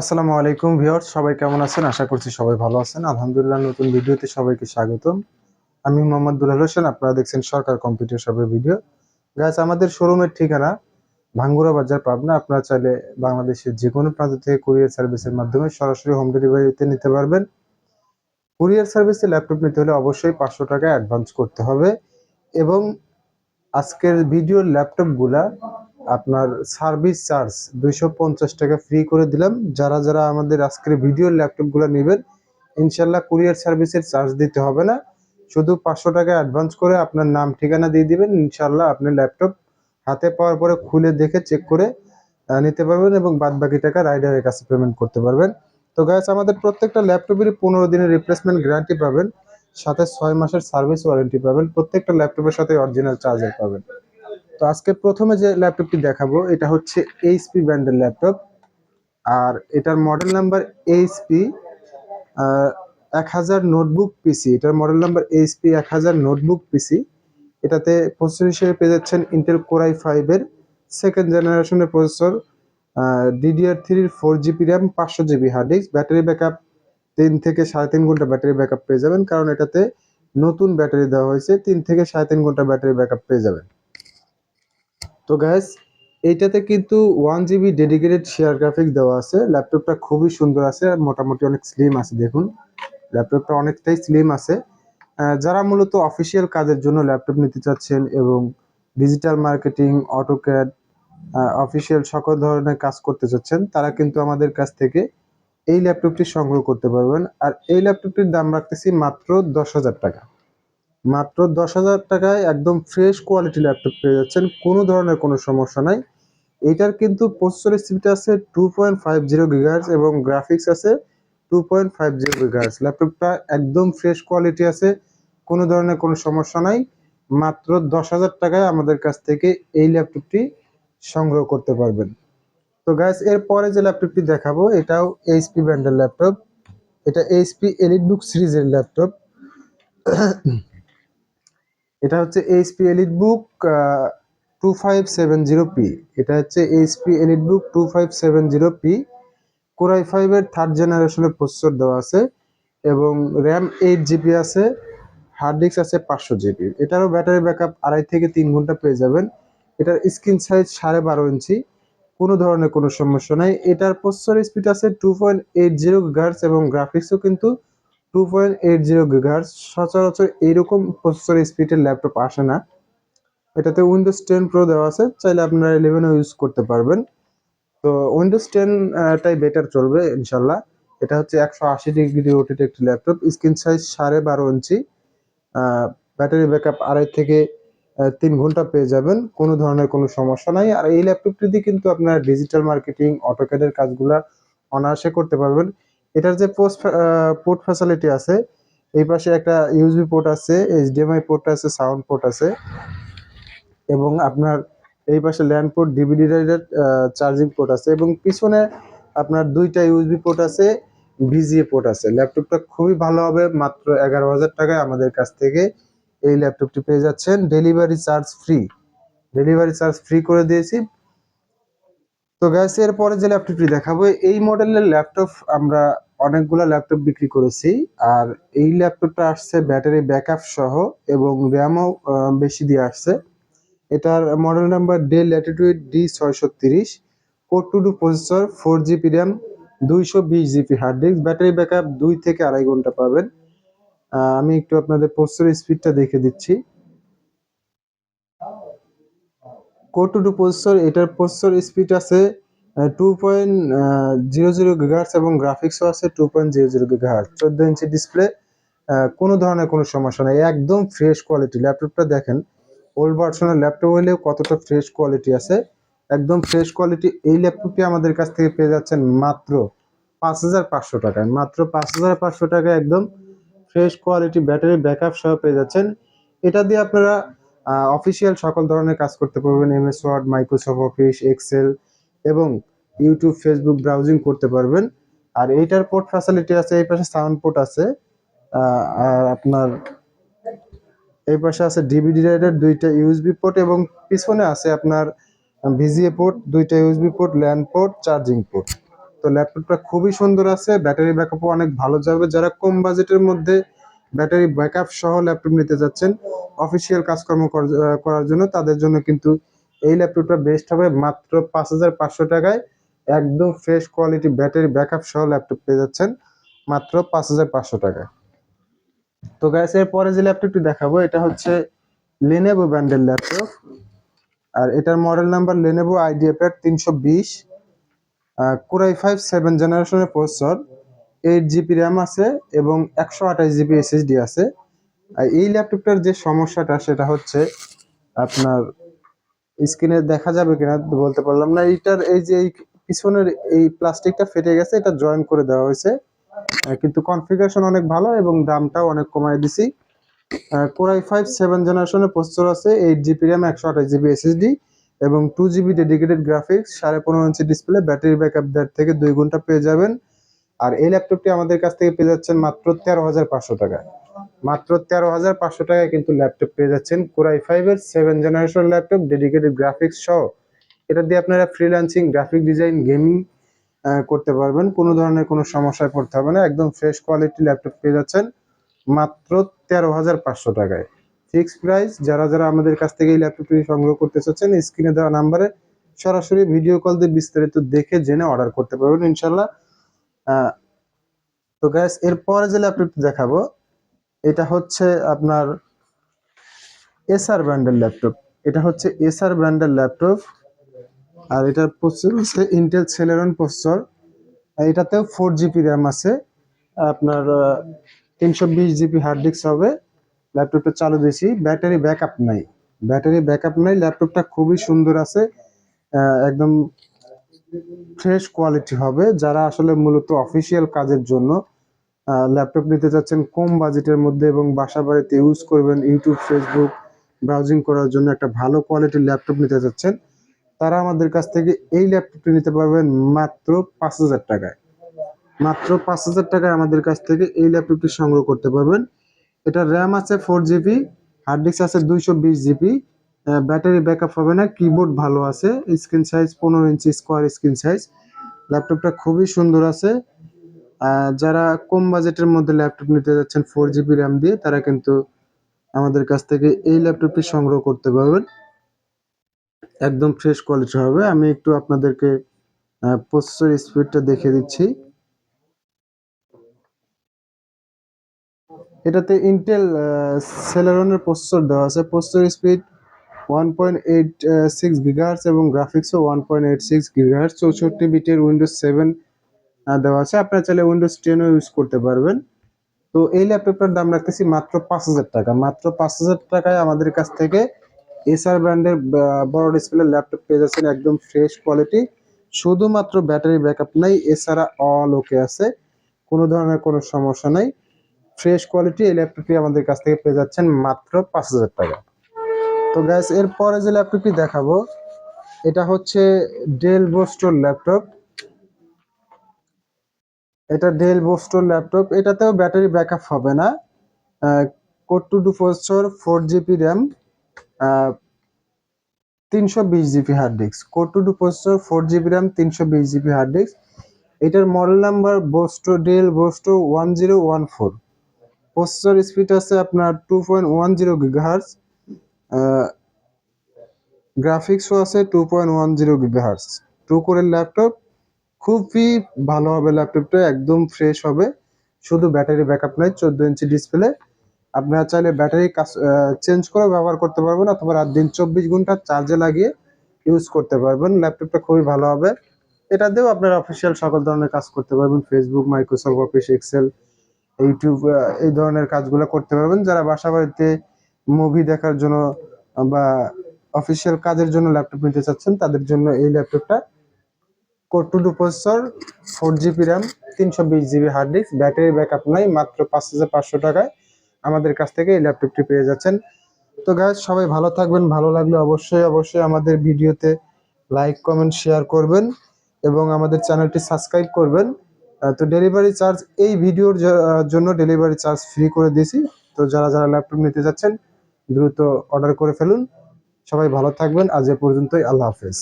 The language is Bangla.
আসসালামু আলাইকুম ভিউয়ার্স, সবাই কেমন আছেন? আশা করছি সবাই ভালো আছেন। আলহামদুলিল্লাহ, নতুন ভিডিওতে সবাইকে স্বাগতম। আমি মোহাম্মদ দুলাল হোসেন, আপনারা দেখছেন সরকার কম্পিউটার শপের ভিডিও। গাছ আমাদের শোরুমের ঠিকানা ভাঙ্গুরা বাজার, পাবনা। আপনারা চাইলে বাংলাদেশের যে কোনো প্রান্ত থেকে কুরিয়ার সার্ভিসের মাধ্যমে সরাসরি হোম ডেলিভারিতে নিতে পারবেন। কুরিয়ার সার্ভিসে ল্যাপটপ নিতে হলে অবশ্যই পাঁচশো টাকা অ্যাডভান্স করতে হবে। এবং আজকের ভিডিওর ল্যাপটপগুলা আপনার সার্ভিস চার্জ দুইশো পঞ্চাশ টাকা ফ্রি করে দিলাম। যারা যারা আমাদের আজকের ভিডিওর ল্যাপটপগুলো নেবেন, ইনশাল্লাহ কুরিয়ার সার্ভিসের চার্জ দিতে হবে না। শুধু পাঁচশো টাকা অ্যাডভান্স করে আপনার নাম, ঠিকানা দিয়ে দিবেন। ইনশাল্লাহ আপনি ল্যাপটপ হাতে পাওয়ার পরে খুলে দেখে চেক করে নিতে পারবেন এবং বাদ বাকি টাকা রাইডারের কাছে পেমেন্ট করতে পারবেন। তো গাছ আমাদের প্রত্যেকটা ল্যাপটপেরই পনেরো দিনের রিপ্লেসমেন্ট গ্যারান্টি পাবেন। সাথে ছয় মাসের সার্ভিস ওয়ারেন্টি পাবেন। প্রত্যেকটা ল্যাপটপের সাথে অরিজিনাল চার্জার পাবেন। তো আজকে প্রথমে যে ল্যাপটপটি দেখাবো, এটা হচ্ছে এইচপি ব্র্যান্ডের ল্যাপটপ। আর এটার মডেল নাম্বার এইচপি এক হাজার নোটবুক পিসি এটার মডেল নাম্বার এইচপি এক হাজার নোটবুক পিসি এটাতে প্রসেসর হিসেবে পেয়ে যাচ্ছেন ইন্টেল কোরাই ফাইভের সেকেন্ড জেনারেশনের প্রসেসর ডিডিআর থ্রির ফোর জিবি র্যাম পাঁচশো GB hard disk battery backup তিন থেকে সাড়ে তিন ঘণ্টা ব্যাটারি ব্যাকআপ পেয়ে যাবেন। কারণ এটাতে নতুন ব্যাটারি দেওয়া হয়েছে, তিন থেকে সাড়ে তিন ঘণ্টা ব্যাটারি ব্যাকআপ পেয়ে যাবেন। তো গ্যাস এইটাতে কিন্তু one GB dedicated share graphic দেওয়া আছে। ল্যাপটপটা খুবই সুন্দর আছে, মোটামুটি অনেক স্লিম আছে, দেখুন। ল্যাপটপটা অনেকটাই স্লিম আছে। যারা মূলত অফিসিয়াল কাজের জন্য ল্যাপটপ নিতে চাচ্ছেন এবং ডিজিটাল মার্কেটিং অটোক্যাড অফিসিয়াল সকল ধরনের কাজ করতে চাচ্ছেন, তারা কিন্তু আমাদের কাছ থেকে এই ল্যাপটপটি সংগ্রহ করতে পারবেন। আর এই ল্যাপটপটির দাম রাখতেছি মাত্র দশ হাজার টাকা। মাত্র দশ হাজার টাকায় একদম ফ্রেশ কোয়ালিটি ল্যাপটপ পেয়ে যাচ্ছেন, কোনো ধরনের কোনো সমস্যা নাই। এইটার কিন্তু প্রসেসর স্পিড আছে two point five zero gigahertz এবং গ্রাফিক্স আছে two point five zero gigahertz ল্যাপটপটা একদম ফ্রেশ কোয়ালিটি আছে, কোনো ধরনের কোনো সমস্যা নাই। মাত্র দশ হাজার টাকায় আমাদের কাছ থেকে এই ল্যাপটপটি সংগ্রহ করতে পারবেন। তো গ্যাস এর পরে যে ল্যাপটপটি দেখাবো, এটাও এইচপি ব্র্যান্ডের ল্যাপটপ এটা এইচপি এলিট বুক সিরিজের ল্যাপটপ এটা হচ্ছে HP EliteBook two five seven zero P এটা হচ্ছে HP EliteBook two five seven zero P core i ফাইভের থার্ড জেনারেশনের প্রসেসর দেওয়া আছে এবং র্যাম এইট জিবি আছে হার্ড ডিস্ক আছে পাঁচশো জিবি এটারও ব্যাটারি ব্যাকআপ আড়াই থেকে তিন ঘণ্টা পেয়ে যাবেন। এটার স্ক্রিন সাইজ সাড়ে বারো ইঞ্চি, কোনো ধরনের কোনো সমস্যা নাই। এটার প্রসেসর স্পিড আছে two point eight zero gigahertz এবং গ্রাফিক্সও কিন্তু two point eight zero gigahertz সচরাচর এইরকম প্রসেসর স্পিডের ল্যাপটপ আসে না। এটাতে উইন্ডোজ টেন প্রো দেওয়া আছে, চাইলে আপনারা ইলেভেনও ইউজ করতে পারবেন। তো উইন্ডোজ টেন টাই বেটার চলবে, ইনশাল্লাহ। এটা হচ্ছে একশো আশি ডিগ্রি ওটিটি একটি ল্যাপটপ স্ক্রিন সাইজ সাড়ে বারো ইঞ্চি। ব্যাটারি ব্যাকআপ আড়াই থেকে তিন ঘণ্টা পেয়ে যাবেন, কোনো ধরনের কোনো সমস্যা নাই। আর এই ল্যাপটপটি দিয়ে কিন্তু আপনারা ডিজিটাল মার্কেটিং অটোক্যাডের কাজগুলা অনায়াসে করতে পারবেন। এটার যে পোস্ট পোর্ট ফ্যাসিলিটি আছে, এই পাশে একটা ইউএসবি পোর্ট আছে এইচডিএমআই পোর্ট আছে সাউন্ড পোর্ট আছে, এবং আপনার এই পাশে LAN port DVD charging port আছে, এবং পিছনে আপনার দুইটা ইউএসবি পোর্ট আছে ভিজিএ পোর্ট আছে। ল্যাপটপটা খুবই ভালো হবে, মাত্র এগারো হাজার টাকায় আমাদের কাছ থেকে এই ল্যাপটপটি পেয়ে যাচ্ছেন। Delivery charge free delivery charge free করে দিয়েছি। তো গ্যাস এর পরে যে ল্যাপটপটি দেখাবো, এই মডেলের ল্যাপটপ আমরা অনেকগুলো ল্যাপটপ বিক্রি করেছি। আর এই ল্যাপটপটা আসছে ব্যাটারি ব্যাকআপ সহ এবং র্যামও বেশি দিয়ে আসছে। এটার model number Dell Latitude D ছয়শো তিরিশ four two two processor four GB RAM দুইশো বিশ GB hard disk battery backup দুই থেকে আড়াই ঘণ্টা পাবেন। আমি একটু আপনাদের প্রসেসর স্পিডটা দেখে দিচ্ছি। কোর টু টু প্রসেসর, এটার প্রসেসর স্পিড আছে two point zero zero gigahertz এবং গ্রাফিক্সও আছে two point zero zero gigahertz চোদ্দ ইঞ্চি ডিসপ্লে কোনো ধরনের কোনো সমস্যা নেই, একদম ফ্রেশ কোয়ালিটি ল্যাপটপটা দেখেন ওল্ড ভার্সনের ল্যাপটপ হলেও কতটা ফ্রেশ কোয়ালিটি আছে। একদম ফ্রেশ কোয়ালিটি এই ল্যাপটপটি আমাদের কাছ থেকে পেয়ে যাচ্ছেন মাত্র পাঁচ হাজার পাঁচশো টাকায়। মাত্র পাঁচ হাজার পাঁচশো টাকায় একদম ফ্রেশ কোয়ালিটি ব্যাটারি ব্যাকআপ সহ পেয়ে যাচ্ছেন। এটা দিয়ে আপনারা অফিসিয়াল সকল ধরনের কাজ করতে পারবেন MS Word Microsoft Office Excel এবং ইউটিউব ফেসবুক ব্রাউজিং করতে পারবেন। আর এইটার পোর্ট ফ্যাসিলিটি আছে, এই পাশে সাউন্ড পোর্ট আছে। আর আপনার এই পাশে আছে ডিভিডি রাইডার দুইটা ইউএসবি পোর্ট এবং পিছনে আছে আপনার ভিজিএ পোর্ট দুইটা USB port LAN port charging port তো ল্যাপটপটা খুবই সুন্দর আছে ব্যাটারি ব্যাকআপও অনেক ভালো যাবে। যারা কম বাজেটের মধ্যে ব্যাটারি ব্যাকআপ সহ ল্যাপটপ নিতে যাচ্ছেন। অফিসিয়াল কাজকর্ম কর- করার জন্য তাদের জন্য কিন্তু এই ল্যাপটপটা বেস্ট হবে মাত্র পাঁচ হাজার পাঁচশো টাকায়। একদম ফ্রেশ কোয়ালিটি ব্যাটারি ব্যাকআপ সহ ল্যাপটপ পেয়ে যাচ্ছেন মাত্র পাঁচ হাজার পাঁচশো টাকায়। তো গ্যাস এর পরে যে ল্যাপটপটি দেখাবো, এটা হচ্ছে লেনেভো ব্র্যান্ডের ল্যাপটপ। আর এটার model number Lenovo IdeaPad তিনশো বিশ কোরাই ফাইভ সেভেন জেনারেশনের প্রসেসর এইট জিবি র্যাম আছে এবং একশো আঠাশ জিবি এসএসডি আছে। আর এই ল্যাপটপটার যে সমস্যাটা, সেটা হচ্ছে আপনার স্ক্রিনে দেখা যাবে কিনা বলতে পারলাম না। এইটার এই যে এই পিছনের এই প্লাস্টিকটা ফেটে গেছে, এটা জয়েন করে দেওয়া হয়েছে। কিন্তু কনফিগারেশন অনেক ভালো এবং দামটাও অনেক কমায় দিছি। কোরাই ফাইভ সেভেন জেনারেশনের প্রসেসর আছে এইট জিবি র্যাম, একশো আঠাশ জিবি এসএসডি এবং টু জিবি ডেডিকেটেড গ্রাফিক্স সাড়ে পনেরো ইঞ্চি ডিসপ্লে ব্যাটারি ব্যাকআপ দেড় থেকে দুই ঘণ্টা পেয়ে যাবেন। আর এই ল্যাপটপটি আমাদের কাছ থেকে পেয়ে যাচ্ছেন মাত্র তেরো হাজার পাঁচশো টাকায় মাত্র তেরো হাজার পাঁচশো টাকায় কিন্তু ল্যাপটপ পেয়ে যাচ্ছেন কোরাই ফাইভের seven generation laptop dedicated graphics সহ। এটা দিয়ে আপনারা ফ্রিল্যান্সিং গ্রাফিক ডিজাইন গেমিং করতে পারবেন। কোনো ধরনের কোনো সমস্যায় পড়তে হবে না। একদম ফ্রেশ কোয়ালিটি ল্যাপটপ পেয়ে যাচ্ছেন মাত্র তেরো হাজার পাঁচশো টাকায়। ফিক্সড প্রাইস যারা যারা আমাদের কাছ থেকে এই ল্যাপটপটি সংগ্রহ করতে চাচ্ছেন স্ক্রিনে দেওয়া নাম্বারে সরাসরি ভিডিও কল দিয়ে বিস্তারিত দেখে, জেনে অর্ডার করতে পারবেন। ইনশাল্লাহ তো গ্যাস এরপরে যে ল্যাপটপটি দেখাবো, এটা হচ্ছে আপনার এসআর ব্র্যান্ডের ল্যাপটপ এটা হচ্ছে এসআর ব্র্যান্ডের ল্যাপটপ আর এটার প্রসেসর হচ্ছে ইন্টেল সেলেরন প্রসেসর এটাতেও ফোর জিবি র্যাম আছে। আপনার তিনশো বিশ জিবি হার্ড ডিস্ক হবে। ল্যাপটপটা চালু দিয়েছি। ব্যাটারি ব্যাকআপ নাই। ব্যাটারি ব্যাকআপ নাই। ল্যাপটপটা খুবই সুন্দর আছে। একদম ফ্রেশ কোয়ালিটি হবে। যারা আসলে মূলত অফিসিয়াল কাজের জন্য ল্যাপটপ নিতে চাচ্ছেন, কম বাজেটের মধ্যে এবং বাসা বাড়িতে ইউজ করবেন ইউটিউব ফেসবুক ব্রাউজিং করার জন্য একটা ভালো কোয়ালিটির ল্যাপটপ নিতে চাচ্ছেন, তারা আমাদের কাছ থেকে এই ল্যাপটপটি নিতে পারবেন মাত্র পাঁচ হাজার টাকায়। মাত্র পাঁচ হাজার টাকায় আমাদের কাছ থেকে এই ল্যাপটপটি সংগ্রহ করতে পারবেন। এটা র্যাম আছে ফোর জিবি হার্ড ডিস্ক আছে দুইশো বিশ জিবি ব্যাটারি ব্যাকআপ হবে না কিবোর্ড ভালো আছে স্ক্রিন সাইজ পনেরো ইঞ্চি স্কোয়ার স্ক্রিন সাইজ ল্যাপটপটা খুবই সুন্দর আছে। যারা কম বাজেটের মধ্যে ল্যাপটপ নিতে যাচ্ছেন ফোর জিবি র্যাম দিয়ে, তারা কিন্তু আমাদের কাছ থেকে এই ল্যাপটপটি সংগ্রহ করতে পারবেন। একদম ফ্রেশ কোয়ালিটি হবে। আমি একটু আপনাদেরকে প্রসেসর স্পিডটা দেখিয়ে দিচ্ছি। এটাতে ইন্টেল সেলারনের প্রসেসর দেওয়া আছে। Processor speed one point eight six এবং গ্রাফিক্সও one point eight six gigahertz চৌষট্টি বিটের উইন্ডোজ সেভেন দেওয়া আছে। আপনারা চাইলে উইন্ডোজ টেনও ইউজ করতে পারবেন। তো এই ল্যাপটপটার দাম রাখতেছি মাত্র পাঁচ হাজার টাকা। মাত্র পাঁচ হাজার টাকায় আমাদের কাছ থেকে এসআর ব্র্যান্ডের বড় ডিসপ্লে ল্যাপটপ পেয়ে যাচ্ছেন একদম ফ্রেশ কোয়ালিটি শুধুমাত্র ব্যাটারি ব্যাকআপ নাই, এছাড়া অল ওকে আছে। কোনো ধরনের কোনো সমস্যা নাই। ফ্রেশ কোয়ালিটি এই ল্যাপটপটি আমাদের কাছ থেকে পেয়ে যাচ্ছেন মাত্র পাঁচ হাজার টাকা। তো গ্যাস এরপরে যে ল্যাপটপটি দেখাবো, এটা হচ্ছে ডেল বোস্টোর ল্যাপটপ এটা ডেল বোস্টোর ল্যাপটপ এটাতেও ব্যাটারি ব্যাকআপ হবে না। Code two two processor four GB RAM তিনশো বিশ GB hard disk code two two processor four GB RAM তিনশো বিশ জিবি হার্ড ডিস্ক এটার model number বোস্টো del বোস্টো one zero one four processor speed আছে আপনার two point one zero gigahertz গ্রাফিক্সও আছে two point one zero gigahertz two কোরের ল্যাপটপ খুবই ভালো হবে ল্যাপটপটা একদম ফ্রেশ হবে। শুধু ব্যাটারি ব্যাকআপ নাই, চোদ্দ ইঞ্চি ডিসপ্লে আপনারা চাইলে ব্যাটারি চেঞ্জ করে ব্যবহার করতে পারবেন অথবা রাত দিন চব্বিশ ঘণ্টা চার্জে লাগিয়ে ইউজ করতে পারবেন। ল্যাপটপটা খুবই ভালো হবে। এটা দিয়েও আপনারা অফিসিয়াল সকল ধরনের কাজ করতে পারবেন। Facebook Microsoft Office Excel YouTube এই ধরনের কাজগুলো করতে পারবেন। যারা বাসা বাড়িতে মুভি দেখার জন্য বা অফিসিয়াল কাজের জন্য ল্যাপটপ নিতে চাচ্ছেন, তাদের জন্য এই ল্যাপটপটা two processor four GB RAM তিনশো বিশ GB hard disk battery backup নাই, মাত্র পাঁচ হাজার পাঁচশো টাকায় আমাদের কাছ থেকে এই ল্যাপটপটি পেয়ে যাচ্ছেন। তো গাইজ সবাই ভালো থাকবেন, ভালো লাগলে অবশ্যই অবশ্যই আমাদের ভিডিওতে লাইক কমেন্ট শেয়ার করবেন এবং আমাদের চ্যানেলটি সাবস্ক্রাইব করবেন। তো ডেলিভারি চার্জ এই ভিডিওর জন্য ডেলিভারি চার্জ ফ্রি করে দিয়েছি। তো যারা যারা ল্যাপটপ নিতে যাচ্ছেন দ্রুত অর্ডার করে ফেলুন। সবাই ভালো থাকবেন। আজ এ পর্যন্তই। আল্লাহ হাফেজ।